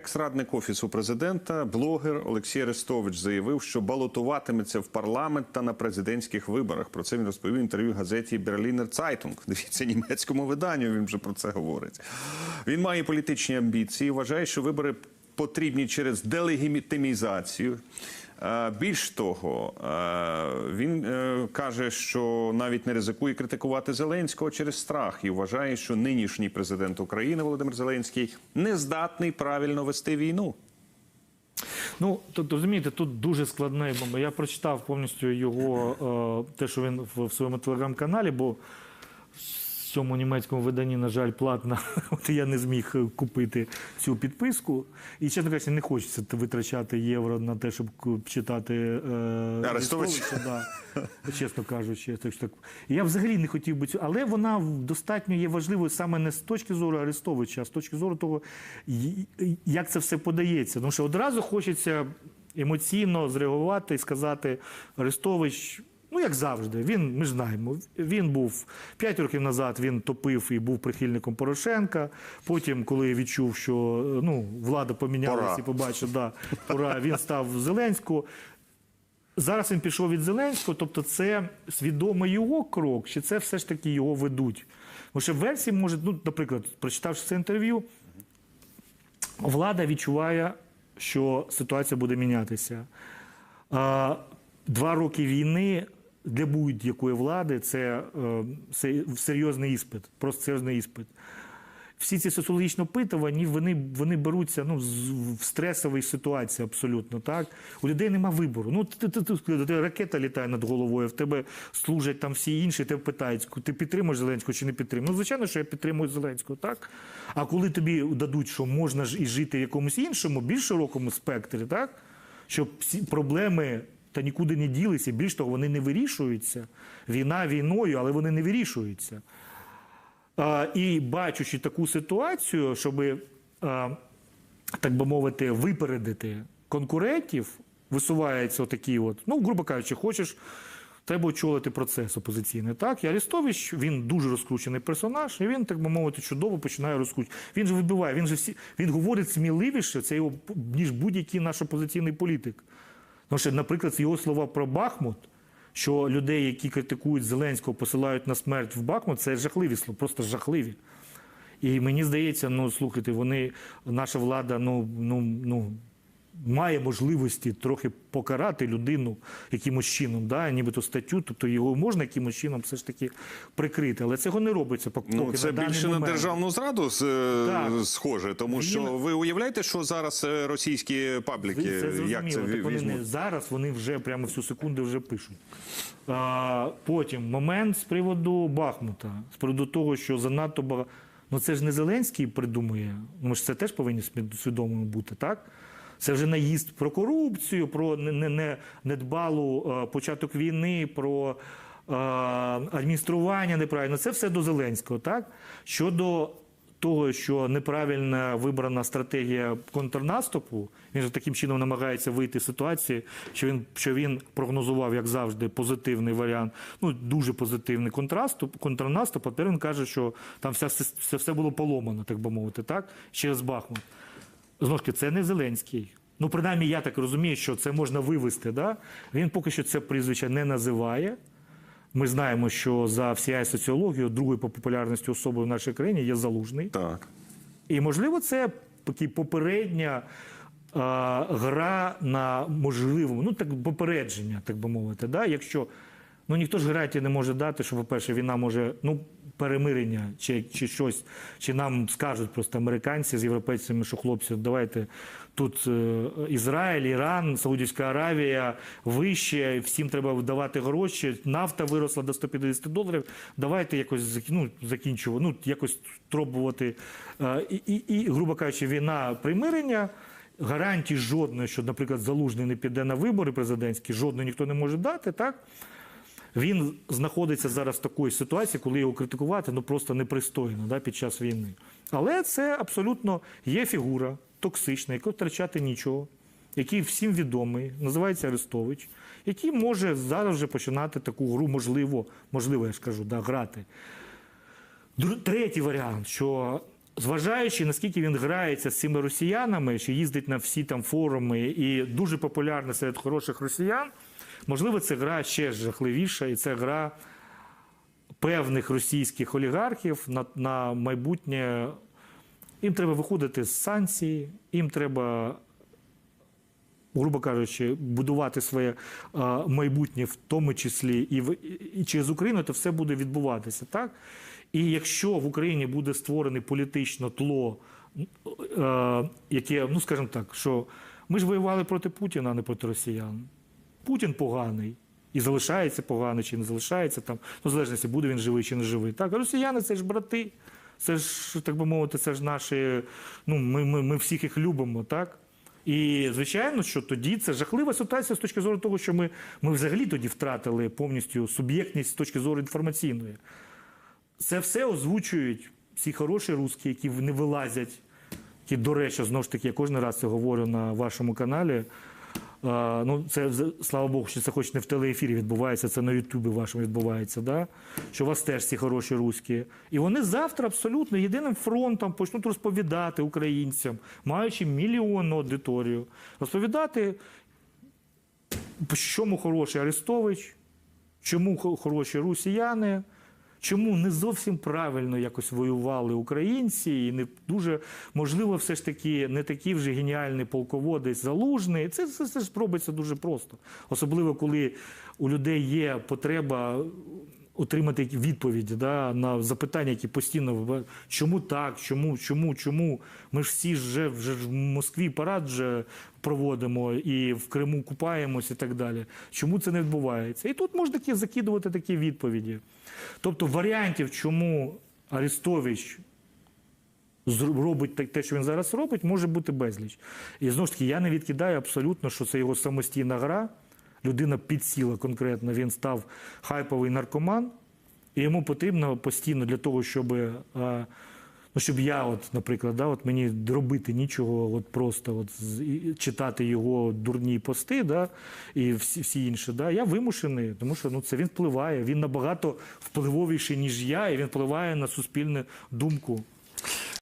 Екс-радник офісу президента, блогер Олексій Арестович заявив, що балотуватиметься в парламент та на президентських виборах. Про це він розповів в інтерв'ю газеті Берлінер Цайтунг. Дивіться німецькому виданню. Він вже про це говорить. Він має політичні амбіції. Вважає, що вибори потрібні через делегітимізацію. Е, Більш того, е, він е, каже, що навіть не ризикує критикувати Зеленського через страх і вважає, що нинішній президент України Володимир Зеленський не здатний правильно вести війну. Ну, тут розумієте, тут дуже складний Я прочитав повністю його те, що він в, своєму телеграм-каналі, бо цьому німецькому виданні, на жаль, платна. От я не зміг е, купити цю підписку. І, чесно кажучи, не хочеться витрачати євро на те, щоб читати е. Арестовича, да, чесно кажучи. Так, що так. Я взагалі не хотів би цю, але вона достатньо є важливою саме не з точки зору Арестовича, а з точки зору того, як це все подається. Тому що одразу хочеться емоційно зреагувати і сказати Арестович. Ну, як завжди, він, ми ж знаємо, він був 5 років назад, він топив і був прихильником Порошенка. Потім, коли відчув, що е, ну, влада помінялася і побачив, да, пора, він став Зеленського. Зараз він пішов від Зеленського, тобто це свідомий його крок, чи це все ж таки його ведуть? Бо що версії може, ну, наприклад, прочитавши це інтерв'ю, влада відчуває, що ситуація буде мінятися. Два роки війни для будь-якої влади це е, серйозний іспит, просто серйозний іспит. Всі ці соціологічні опитування, вони, вони беруться ну, в стресовій ситуації абсолютно. Так? У людей нема вибору. Ну, ти, ти, ти, ти- ракета літає над головою, в тебе служать там всі інші, тебе питають, ти підтримуєш Зеленського чи не підтримуєш. Ну, звичайно, що я підтримую Зеленського, так? А коли тобі дадуть, що можна ж і жити в якомусь іншому, більш широкому спектрі, так? щоб всі проблеми та нікуди не ділися, більш того, вони не вирішуються. Війна війною, але вони не вирішуються. І бачучи таку ситуацію, щоб, так би мовити, випередити конкурентів, висувається отакий от, ну, грубо кажучи, хочеш, треба очолити процес опозиційний. Так, і Арестович, він дуже розкручений персонаж, і він, так би мовити, чудово починає розкручувати. Він же вибиває, він же всі, він говорить сміливіше, це його, ніж будь-який наш опозиційний політик. Тому що, наприклад, його слова про Бахмут, що людей, які критикують Зеленського, посилають на смерть в Бахмут, це жахливі слова, просто жахливі. І мені здається, ну слухайте, вони, наша влада, ну, ну, ну, має можливості трохи покарати людину якимось чином, да, нібито статтю, тобто його можна якимось чином все ж таки прикрити. Але цього не робиться поки Ну, це на більше на державну зраду з- е, схоже, тому Він- що ви уявляєте, що зараз е, російські пабліки Ви це як це. Так вони не зараз вони вже прямо всю секунду вже пишуть. А, потім момент з приводу Бахмута, з приводу того, що занадто багато. Ну це ж не Зеленський придумує. Ми ж це теж повинні свідомими бути, так? Це вже наїзд про корупцію, про не- не- не- недбалу е, початок війни, про е, адміністрування неправильно. Це все до Зеленського, так? Щодо того, що неправильно вибрана стратегія контрнаступу, він же таким чином намагається вийти з ситуації, що він, що він прогнозував, як завжди, позитивний варіант, ну дуже позитивний контраступ, контрнаступ, а тепер він каже, що там вся, все, все було поломано, так би мовити, так? через Бахмут. Знову ж таки, це не Зеленський. Ну, принаймні, я так розумію, що це можна вивести. Да? Він поки що це прізвище не називає. Ми знаємо, що за всією соціологією другою по популярності особою в нашій країні є залужний. Так. І, можливо, це такий попередня а, гра на можливому, ну так попередження, так би мовити. Да? Якщо ну ніхто ж гарантії не може дати, що, по-перше, війна може ну, перемирення чи, чи щось, чи нам скажуть просто американці з європейцями, що хлопці, давайте тут е, Ізраїль, Іран, Саудівська Аравія вище, всім треба видавати гроші, нафта виросла до 150 доларів. Давайте якось ну, закінчувати, ну якось пробувати. Е, І, і, і, грубо кажучи, війна примирення. Гарантій жодної, що, наприклад, залужний не піде на вибори президентські, жодної ніхто не може дати, так? Він знаходиться зараз в такій ситуації, коли його критикувати ну просто непристойно да, під час війни. Але це абсолютно є фігура токсична, яка втрачати нічого, який всім відомий, називається Арестович, який може зараз вже починати таку гру, можливо, можливо, я ж кажу, да, грати. Третій варіант, що зважаючи, наскільки він грається з цими росіянами, що їздить на всі там форуми і дуже популярний серед хороших росіян, можливо, це гра ще жахливіша, і це гра певних російських олігархів на, на майбутнє. Їм треба виходити з санкцій, їм треба, грубо кажучи, будувати своє а, майбутнє, в тому числі і, в, і через Україну, то все буде відбуватися. Так? І якщо в Україні буде створене політично тло, е, яке, ну скажімо так, що ми ж воювали проти Путіна, а не проти росіян. Путін поганий. І залишається поганий, чи не залишається там, ну, в залежності, буде він живий чи не живий. Так, росіяни це ж брати, це ж, так би мовити, це ж наші, ну, ми, ми, ми всіх їх любимо, так? І, звичайно, що тоді це жахлива ситуація з точки зору того, що ми, ми взагалі тоді втратили повністю суб'єктність з точки зору інформаційної. Це все озвучують всі хороші русські, які не вилазять. Які, до речі, знову ж таки, я кожен раз це говорю на вашому каналі. Ну, це слава Богу, що це хоч не в телеефірі відбувається, це на Ютубі вашому відбувається. Да? Що у вас теж ці хороші русські. І вони завтра абсолютно єдиним фронтом почнуть розповідати українцям, маючи мільйонну аудиторію, розповідати, чому хороший Арестович, чому хороші росіяни, чому не зовсім правильно якось воювали українці, і не дуже можливо, все ж таки не такий вже геніальний полководець залужний. Це, це, це ж робиться дуже просто, особливо коли у людей є потреба. Отримати відповіді да, на запитання, які постійно чому так, чому, чому, чому. Ми ж всі вже, вже в Москві парад вже проводимо і в Криму купаємось і так далі. Чому це не відбувається? І тут можна такі закидувати такі відповіді. Тобто варіантів, чому Арестович робить те, що він зараз робить, може бути безліч. І знову ж таки, я не відкидаю абсолютно, що це його самостійна гра. Людина підсіла конкретно, він став хайповий наркоман, і йому потрібно постійно для того, щоб, е, ну, щоб я, от, наприклад, да, от мені робити нічого, от просто от, читати його дурні пости, да, і всі, всі інші, да, я вимушений, тому що ну, це він впливає, він набагато впливовіший, ніж я, і він впливає на суспільну думку.